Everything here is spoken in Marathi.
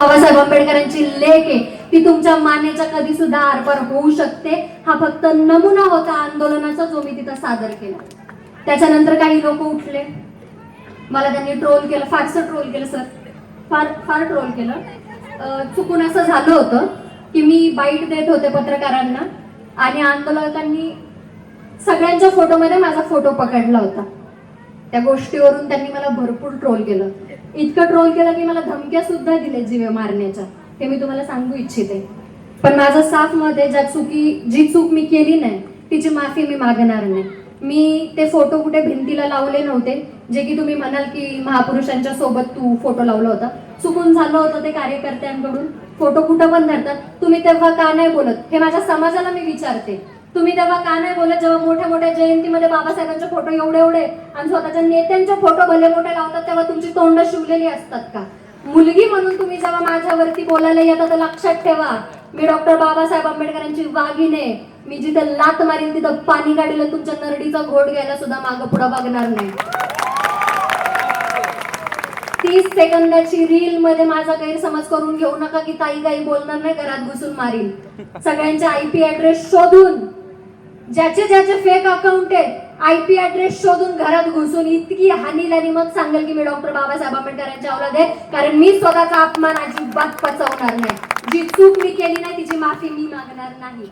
बाबासाहेब आंबेडकरांची लेख आहे. ती तुमच्या मान्याच्या कधी सुद्धा आरपार होऊ शकते? हा फक्त नमुना होता आंदोलनाचा जो मी तिथं सादर केला. त्याच्यानंतर काही लोक उठले. मला त्यांनी ट्रोल केलं. फारसं ट्रोल केलं सर फार फार ट्रोल केलं. चुकून असं झालं होतं की मी बाईट देत होते पत्रकारांना आणि आंदोलकांनी सगळ्यांच्या फोटोमध्ये माझा फोटो पकडला होता. त्या गोष्टीवरून त्यांनी मला भरपूर ट्रोल केलं. इतकं ट्रोल केलं की मला धमक्या सुद्धा दिल्या जीवे मारण्याच्या. हे मी तुम्हाला सांगू इच्छिते. पण माझं साफ मत आहे ज्या चुकी जी चूक मी केली नाही तिची माफी मी मागणार नाही. मी ते फोटो कुठे भिंतीला लावले नव्हते जे की तुम्ही म्हणाल की महापुरुषांच्या सोबत तू फोटो लावला होता. चुकून झालं होतं ते कार्यकर्त्यांकडून. फोटो कुठं पण धरतात. तुम्ही तेव्हा का नाही बोलत? हे माझ्या समाजाला मी विचारते. तुम्ही तेव्हा का नाही बोलत? जेव्हा मोठ्या मोठ्या जयंतीमध्ये बाबासाहेबांचे फोटो एवढे एवढे आणि स्वतःच्या नेत्यांचे फोटो भले मोठे लावतात तेव्हा तुमची तोंड शिवलेली असतात का? मुलगी म्हणून तुम्ही जेव्हा माझ्यावरती बोलायला येतात तर लक्षात ठेवा. मी डॉक्टर बाबासाहेब आंबेडकरांची वाघिने मी जिथं लात मारीन तिथं पाणी काढलं तुमच्या नरडीचा घोट घ्यायला सुद्धा माग पुढं बघणार नाही. तीस सेकंदाची रील मध्ये माझा गैरसमज करून घेऊ नका की ताई काही बोलणार नाही घरात घुसून मारीन. सगळ्यांचे आयपी ऍड्रेस शोधून ज्याचे ज्याचे फेक अकाउंट आहेत आय पी ऍड्रेस शोधून घरात घुसून इतकी हानी आणि मग सांगेल की मी डॉक्टर बाबासाहेब आंबेडकरांच्या औलाद आहे. कारण मी स्वतःचा अपमान अजिबात पचवणार नाही. जी चूक मी केली नाही तिची माफी मी मागणार नाही.